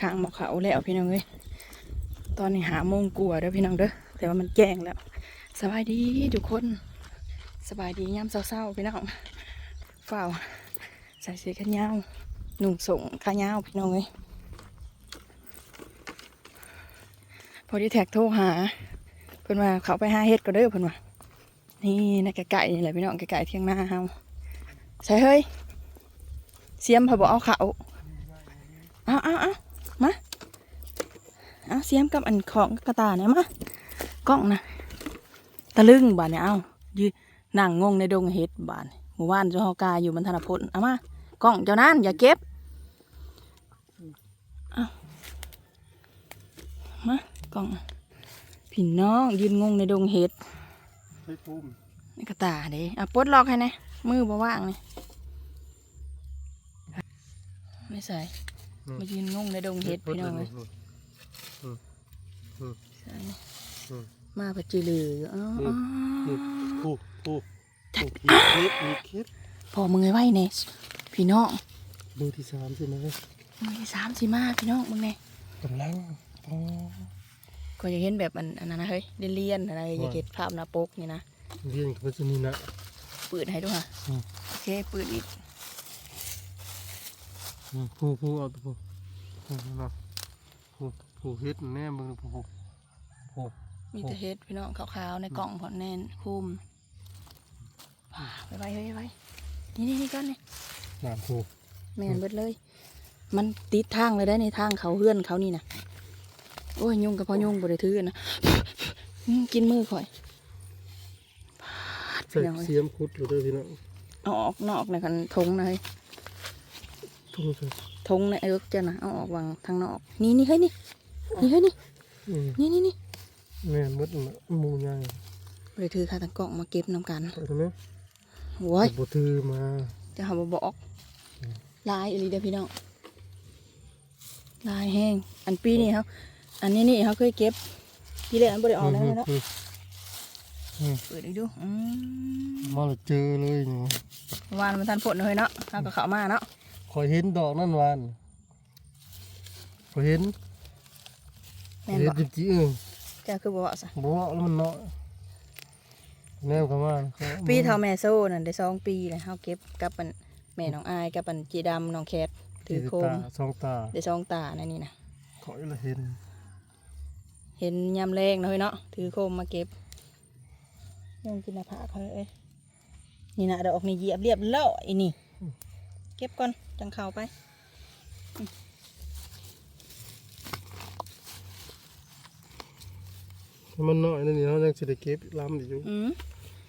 ข้างหมอกเขาแล้วพี่น้องเอ้ยตอนนี้หาโมงกลัวเด้อพี่น้องเด้อแต่ว่ามันแจ้งแล้ว สบายดีทุกคน สบายดียามเศร้าๆพี่น้องเฝ้าใส่เสื้อขนยาวหนุ่งส่งขายาวพี่น้องเอ้ยพอดีแท็กโทรหาเพิ่นว่าเขาไปหาเฮ็ดก็เด้อเพิ่นว่านี่ในไก่ๆนี่แหละพี่น้องไก่ๆเที่ยงหน้าเฮาใส่เฮ้ยเสียมพอบอกเอาเขาเอาเอาเอา มาเอาเสียมกับอันของกระตาเนี่ยมากล้องนะตะลึงบาดเนี่ยเอายืนนั่งงงในดงเฮ็ดบานหมู่บ้านเจ้าฮอกาอยู่บรรทนพลเอามากล้องเจ้านั้นอย่าเก็บเอามากล้องพี่น้องยืนงงในดงเฮ็ดให้ปุ้มนี่กระตาเด้อะปดล็อกให้นะมือบ่ว่างนี่ไม่ใส่ มายืนงงในดงเฮ็ดพี่น้องเลยใช่มาปัจจุลืออ๋ออ๋อผู้ผู้ผู้มีคลิปมีคลิปพอมึงไงไว้เนี่ยพี่น้องมือที่สามใช่ไหมมึงที่สามสิมาพี่น้องมึงเนี่ยกำลังอ๋อก็อยากเห็นแบบอันอันนั้นนะเฮ้ยเลียนๆอะไรอยากเห็นภาพหน้าปกนี่นะเรียนกับจะนี่นะเปิดให้ด้วยค่ะอืมโอเคเปิดอีก ผู้ผู้เอาตัวผู้ผู้นะผู้ผู้เฮ็ดแน่มึงผู้ผู้ผู้มีแต่เฮ็ดพี่น้องขาวๆในกล่องพอแน่นคุ้มไปไว้เฮ้ยไปไว้นี่นี่นี่ก้อนนี่น้ำผู้แม่นเบิดเลย มันติดทางเลยได้ในทางเขาเฮื่อนเขานี่นะโอ้ยยุ่งกับพ่อยุ่งบริถือนะกินมือข่อยใส่เสียมคุดหรือเด้อพี่น้องอออกนอกในกันทงนะเฮ้ย ทุ่งใส่ทงในเอิกจ้ะนะเอาออกวางทางนอก นี่นี่เฮ้ยนี่นี่เฮ้ยนี่อืมนี่นี่นี่แม่นมดหมูย่างบริถือคาตังกล่องมาเก็บน้ำกันไปทำไมโว้ยบ่ถือมาจะหาบบอกลายอีหลีเด้อพี่น้องลายแห้งอันปีนี้เขาอันนี้นี่เขาเคยเก็บปีแรกมันบริออกแล้วเนาะอืมเปิดอีกดูอืมมาแล้วเจอเลยเนาะวานมันทันฝนเลยเนาะเอากับเขามาเนาะ คอยเห็นดอกนั่นวานคอยเห็นแม่นเห็นบอกจริงๆเออแกคือบอกว่าซะบอกว่าแล้วมันเนาะแนวเขามาเขาปีเท่าแม่โซ่นั่นได้สองปีเลยเขาเก็บกับมันแม่น้องอายกับมันจีดำน้องแคทถือโคมตาสองตาได้สองตานั่นนี่นะคอยละเห็น เห็นยำแรงเนาะเฮ้ยเนาะถือโคมมาเก็บยังกินหน้าผากเขาเลยเอ้ยนี่นะดอกนี่เหยียบเรียบร้อยนี่ เก็บก่อน จังเข้าไปถ้ามันน้อยนั่นนี่เขายังสิได้เก็บล้ำอยู่อืม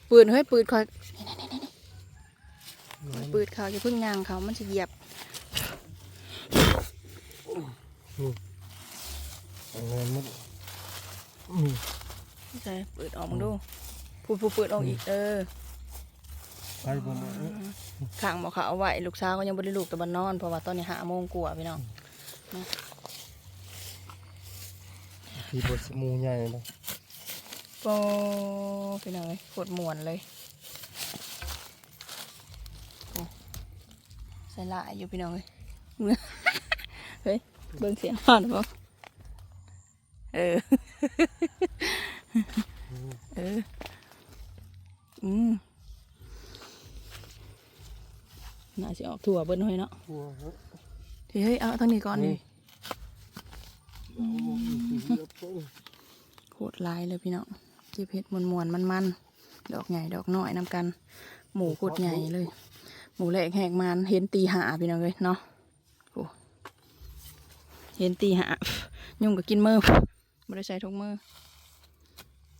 ปืนเฮ้ยปืนคอยนี่นี่นี่นี่ปืนเขาจะพึ่งยางเขามันจะเหยียบเอาเงินมันอืมใช่ปืนออกมึงดูพูดพูดปืนออกอีกเออ ไปบนนั้นเอ้ยข้างบอกเขาเอาไว้ลูกสาวก็ยังบริลูกแต่บันนอนเพราะว่าตอนนี้หาโมงกว่าพี่น้องที่บนสมูใหญ่นะโปพี่น้องเลยโคตรมวนเลยโอ้ใส่ลายอยู่พี่น้องเลยเฮ้ยเบิ่งเสียงผ่านบ่เออ เออ อืม น่าจะออกถั่วเบิ้ลห้อยเนาะทั่วฮะเฮ้ยเอาทางนี้ก่อนดิเอาบ่มีที่เหลือเพิ่งโคตรลายเลยพี่น้องเก็บเห็ดมวนมวนมันมันๆดอกใหญ่ดอกน้อยนำกัน หมูโคตรใหญ่เลย หมูแหลกแหกมันเห็นตีหาพี่น้องเลยเนาะโอ้เห็นตีหายุ่งกับกินมือไม่ได้ใส่ทุกมือ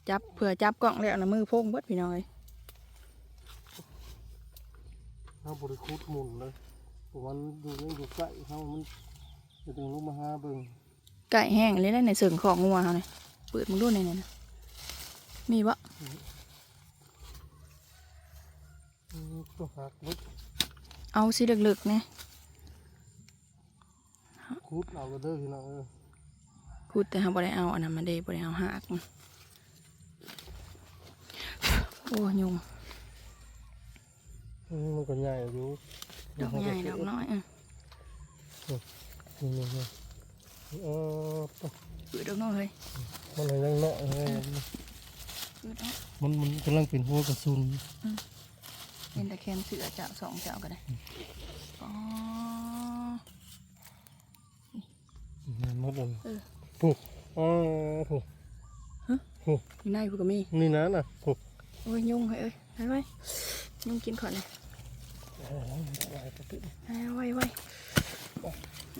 จับเผื่อจับกล้องแล้วนะมือโพ่งเบิดพี่น้องเลย เอาบริคุดหมุนเลยเพราะมันอยู่ยังอยู่ใกล้เขามันจะถึงลงมาหาเบิ่งไก่แห้งเลยได้ในเสื่องของงัวเขาเนี่ยเปิดมึงดูในนั้นนะมีปะอืมตัวหักลึกเอาสิเลึกๆเนี่ยคุดเอาก็เด้อพี่น้องเออพูดแต่เขาบ่ได้เอาอันนั้นมาเดบ่ได้เอาหักมันโอ้ยุงอื มมันก็ใหญ่อยู่ดอกใหญ่ดอกน้อยอะนี่นี่นี่เอออืดเอาเนาะเฮ้ยมันอะไรยังเนาะเอออืดเอามันมันกำลังเป็นหัวกระสุนเห็นแต่แคนเสือเจ้าสองเจ้าก็ได้อ๋อมันหมดเลยเออผูกอ๋อผูกอยู่ในพวกก็มีนี่นะน่ะผูกโอ้ยยุ่งเฮ้ยเอ้ยไปไว้ยุ่งกินขอเลยโอ้ยอะ ไรกระติกไปไว้ไว้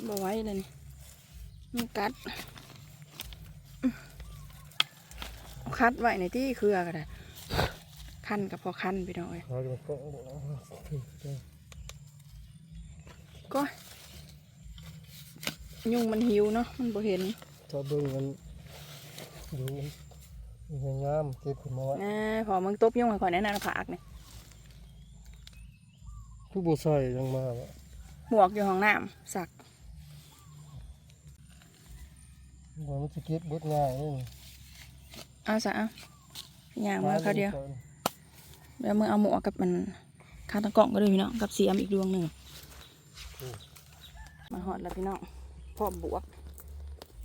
บ่ไหว้เลยนี่ยุ่งกัดอื้อเอาคัดไว้ในที่เครือก็ได้คันกับพอคันพี่น้องเอ้ยเขาจะมาเกาะบอกว่าถูกต้องก็ยุ่งมันหิวเนาะมันบ่เห็นถ้าเบิ่งมันดูมันงามเก็บขึ้นมาไว้นะพอมึงตบยุ่งให้ข่อยแน่นอนผากนี่ ผู้บ่ใส่ยังมาแล้วหมวกอยู่ห้องน้ำสักว่ามันจะเก็บเบิดง่ายนี่เอาซะเอาอย่างมาเขาเดียวแล้วมึงเอาหมวกกับมันคาตั้งกล่องก็เลยพี่น้องกับเสียมอีกดวงหนึ่งมาหอดแล้วพี่น้องพร้อมบวก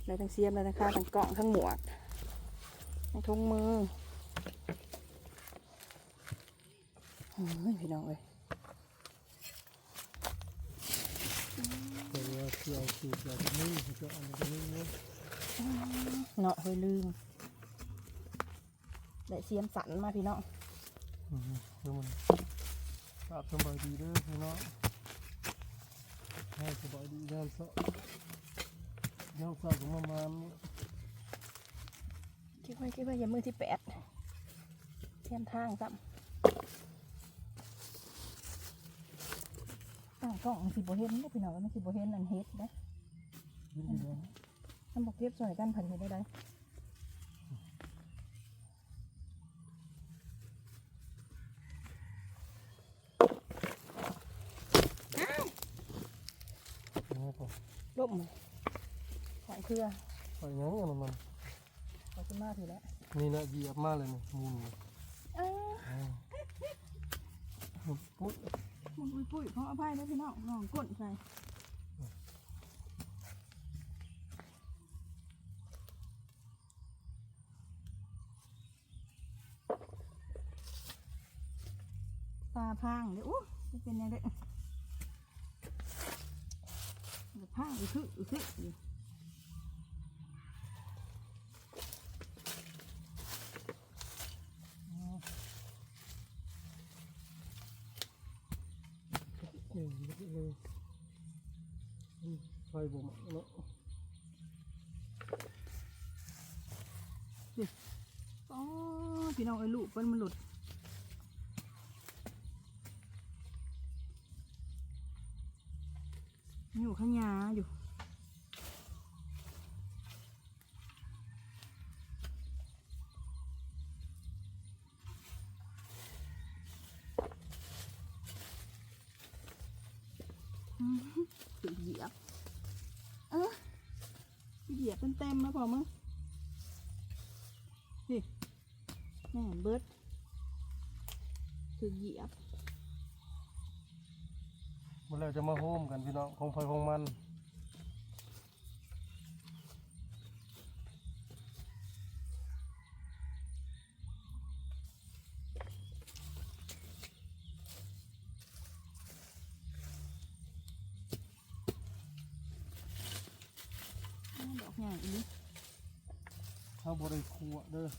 ได้ทั้งเสียมได้ทั้งคาตั้งกล่องทั้งหมวกทั้งทงมือโอ้ยพี่น้องเอ้ย แต่ว่าที่เอาสูตรแบบนี้จะเอาแบบนี้เนาะเนาะเฮ้ยลืมได้เสียมสันมาพี่น้องอืมคือมันกราบสบายดีเด้อพี่น้องให้สบายดีงานเสาะงานเสาะของประมาณคิดไว้คิดไว้อย่ามือที่แปดเทียมทางซ้ำ ตั้งกล้องมันสิบ่เห็นเด้อพี่น้องว่ามันสิบ่เห็นอันเฮ็ดนะยินดีเลยมันบอกเก็บซอยกันผันเฮ็ดได้ไดอ้าวนี่ก็ล่มเลยหอยเครือไปยังกันมันขอบคุณมากทีแล้วนี่นะเหยียบมาเลยนี่มุนเลยอ้าวอ่าปุ๊บมึง ปุ้ยปุ้ยขออภัยนะพี่น้องน้องก้นใส่ปลาพางเดี๋ยวอู้จะเป็นยังไงเดี๋ยวพางอือคืออือคืออยู่ นี่ เลยไฟบ่มาเนาะอ๋อพี่น้องไอ้ลูกเปิ้นมันหลุดอยู่ข้างยาอยู่อืมถึงเหยียบเออ เหยียบเต็มๆแล้วพอมึงนี่แม่เบิร์ดคือเหยียบเมื่อไรจะมาโฮมกันพี่น้องของไฟของมัน อ้าวดอกใหญ่อีนี้ ถ้าบริขัว เด้อ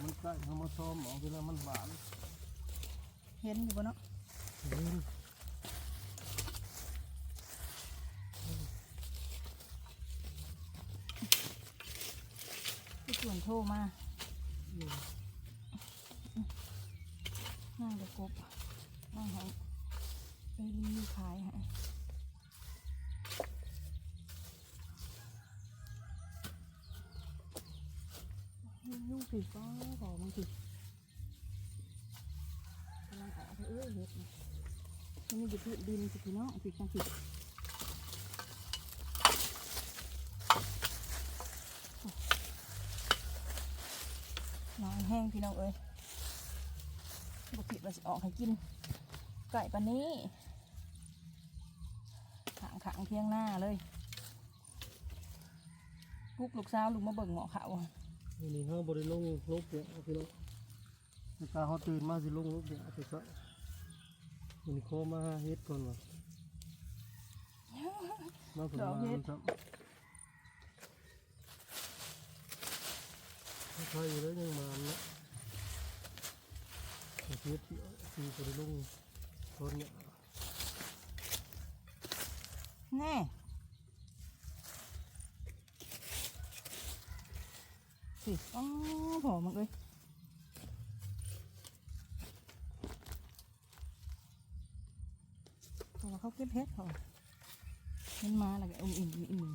มันใกล้เขามาซ้อมเอาเวลามันบานเห็นอยู่บนเนาะเฮ้ยที่ส่วนโทรมานั่งเด็กกบนั่งให้ไปรีวิวขายให้ลูก ผิก็ขอมันผิกำลังออกเอ้ยเห็ดนี่นี่มันอยู่พื้นดินสิพี่น้องผิจังผิน้อยแห้งพี่น้องเอ้ยบุกิเราจะออกให้กิน ไก่ปานนี้ขางขางเที่ยงหน้าเลยปุ๊บลูกสาวลูกมาเบิ่งหมอเขาอะ วันนี้เขาบริลงลบเนี่ยพี่น้องตาเขาตื่นมาสิลงลบเนี่ยแต่ก็วันนี้เขามาเฮ็ดก่อนวะมาผลมาครับใครอยู่แล้วยังมาเนี่ยเฮ็ดที่ที่บริลงต้นเนี่ยแน่ สิอ๋อหอมันเลยเขาเก็บเฮ็ดพอมันมาแล้วก็อุ่มอิ่มอิ่ม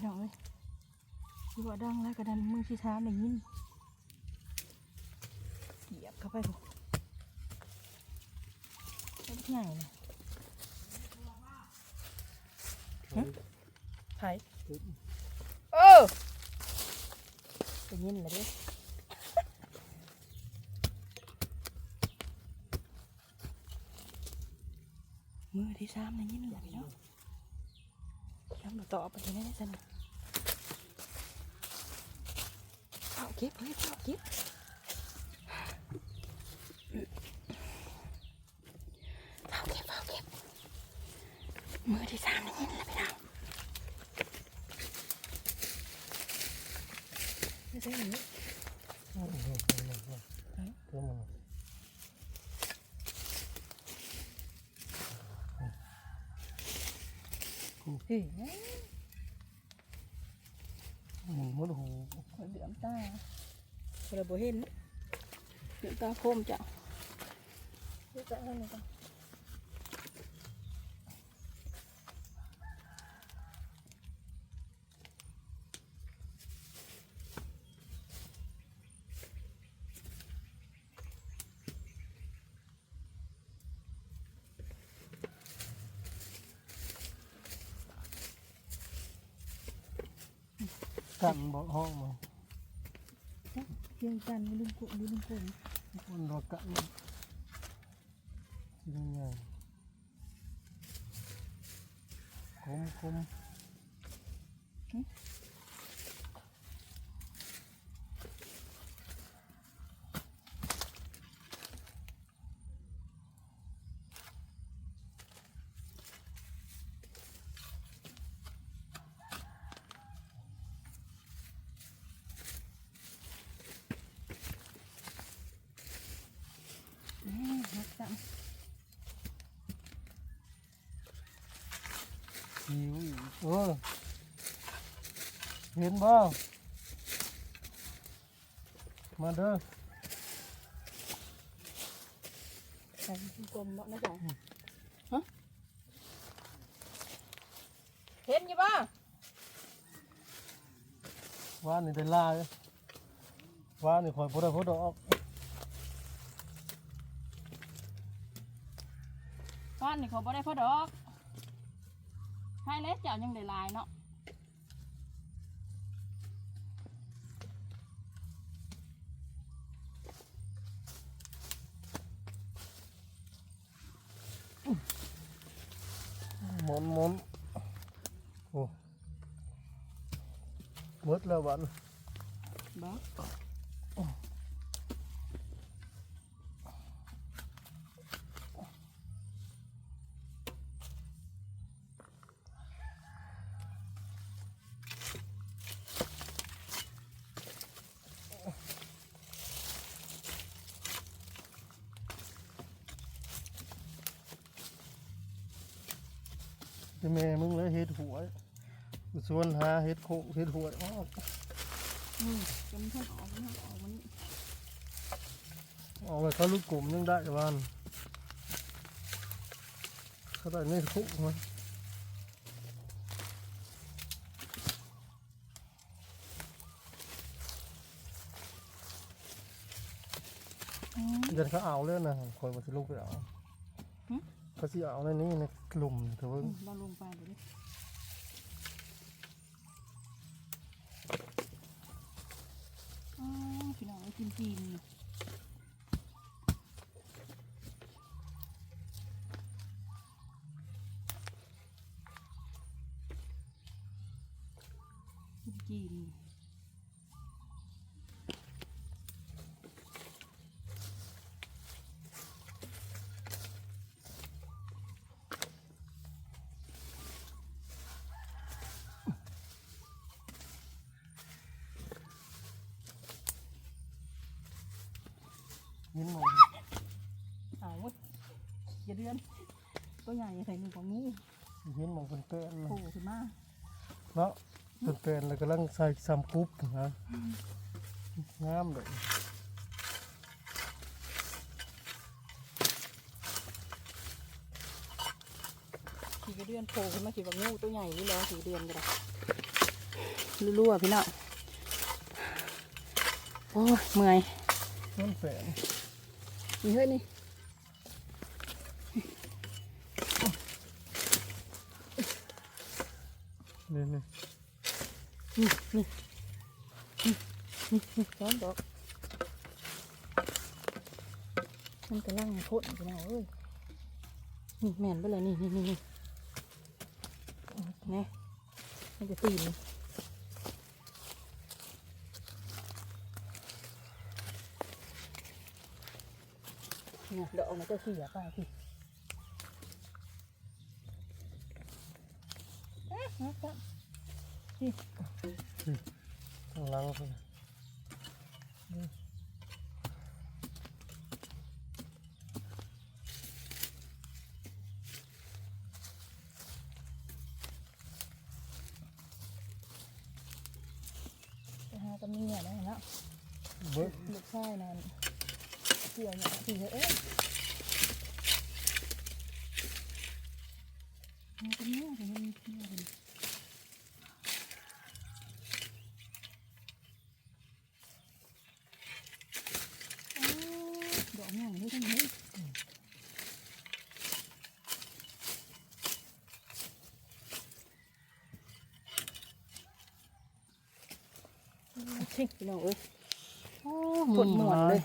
พี่น้องเอ้ยที่ว่าดังแล้วกระดันมือที่ท้ามได้ยินเหยียบเข้าไปถูกเป็นใหญ่เลยไผ่เออได้ยินเลยดิมือที่สามได้ยินเลยพี่น้องทำมาต่อไปที่ไหนได้สันเอา เก็บเฮ้ยเอาเก็บเอาเก็บเอาเก็บ มือที่สามนี่แหละพี่น้องไม่ใช่หนูโอ้โหเพิ่มมันเฮ้ย หมุนมดหู ขอเหลือมตา เราบ่เห็นเหลือมตาคมจ้ะเหลือมตาเท่านี้จ้ะกันบ่ห้องมา เพียงกันไม่ลืมกุไม่ลืมกุมันรอกันที่ยังไงคมคม หักจัง หิวอีก เออเห็นบ่มาเด้อใส่กลมบ่นะจ๊ะฮะเห็นอยู่บ่ว่านี่ได้ลายว่านี่คอยบ่ได้พดออกบ้านนี่เขาบ่ได้พอดอก ให้เล็กเจ้ายังได้หลายเนาะหมุนหมุนโอ้หมดแล้ววันบ่จะแม่มึงเลยเฮ็ดหัวกูชวนหาเฮ็ดโคเฮ็ดหัวออกอืมจนท่านออกมันออกมันออกไปเขาลูกกลุ่มยังได้วันเขาได้ในคุกมันเดินเขาเอาเลยนะคอยมาสิลูกไปเอาหึเขาสิเอาในนี้ในกลุ่มเถอะเว้ยเราลงไปเดี๋ยว พี่น้องกินจีนกินจีน ยินหมองเอาเว้ยอย่าเดือน ตัวใหญ่ใส่หนึ่งของงูยินหมองเป็นเต้นโผล่ขึ้นมาเนาะเป็นเต้นแล้วกำลังใส่ซัมปุ๊บนะงามเลยขี่กระเดือนโผล่ขึ้นมาขี่แบบงูตัวใหญ่นี่แล้วขี่กระเดือนก็ได้รั่วๆพี่น้องโอ้ยเมื่อยนั่นแฝง นี่เฮ้ยนี่นี่นี่นี่นี่นี่นี่นี่ซ้อนดอกมันกำลังพ่นพี่น้องเอ้ยนี่แม่นไปเลยนี่นี่นี่นี่นี่มันจะตีน เนี่ยเดี๋ยวเอามาจะเสียไปพี่เอ๊ะมาจ้ะข้างหลังสิ ไปหาตะเมียได้แล้ว เบิ้ง ลูกชายนั่นเกี่ยวเนี่ยพี่เอ้ยหาตะเมียเห็นมันเมียเห็นอ้าวดอกอ ย่างนี้ทั้งนี้ชิพี่น้องเอ้ยโอ้หมดหมวนเลย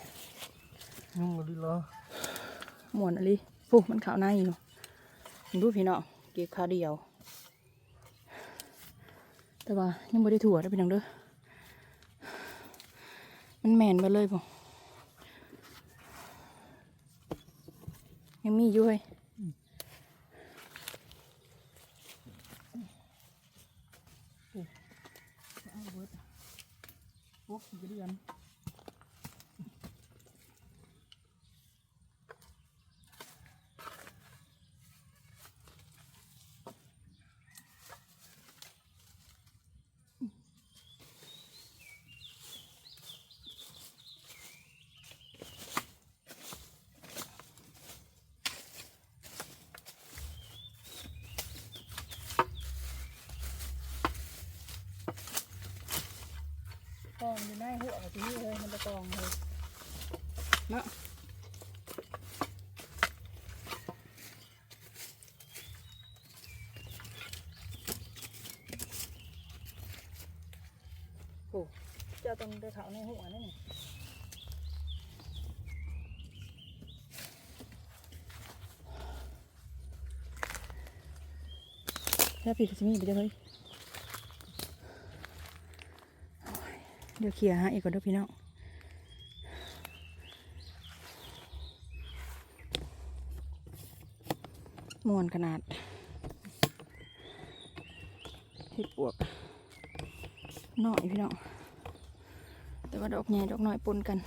ยุ่งกันดิเหรอหมวนอะไรปุ๊มันขาวในอยู่ดูพี่น้องเก็บขาเดียว แต่ว่ายังไม่ได้ถั่วได้อพี่น้องเด้อมันแมนไปเลยป่ยั มีอยู่เลยโอ้โหเดือน หัวกับที่นี่เลยมันจะกองเลยเนาะโอ้เจ้าต้องได้เขาในหัวนั่นี่แล้วพี่ก็จะมีไปเดี๋ยวเฮ้ย ดี๋ยวเคลียร์ฮะอีกก่อนด้วยพี่น้องมวนขนาดเห็ดปวกหน่อยพี่น้องแต่ว่าดอกใหญ่ดอกน้อยปนกัน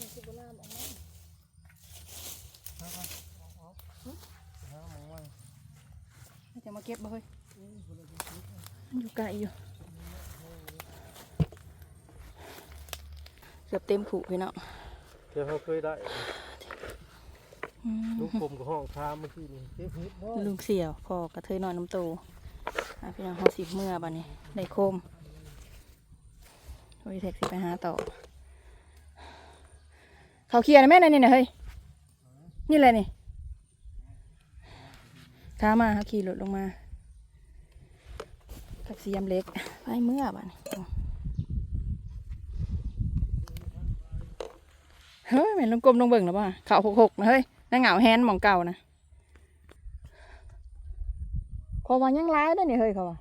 นี่คือโบราณออกมา เก็บบ่เฮ้ยมันอยู่ไกลอยู่เกือบเต็ มขู่พี่เนาะเดี๋ยวเขาเคยได้อืมลูกผมกับห้องทามเมื่อกี้นี่เจ็บนิดเนาะลุงเสี่ยวพอกระเทยนอนน้ำโตอะพี่น้องเขาสิเมื่อบัดนี้ได้โคมโอ้ยแท็กสิไปหาต่อเขาเคลียร์นะแม่นั่นนี่นะเฮ้ยนี่เลยนี่ข้ามาเขาขี่รถลงมากับสียำเล็กไปเมื่อบัดนี้ เฮ้ยแม่นลงกลมลงเบิ่งแล้วป่ะเขาหกหกนะเฮ้ยน่าเหงาแฮนหมองเก่านะพอว่ายังร้ายได้เนี่เฮ้ยเขาว่า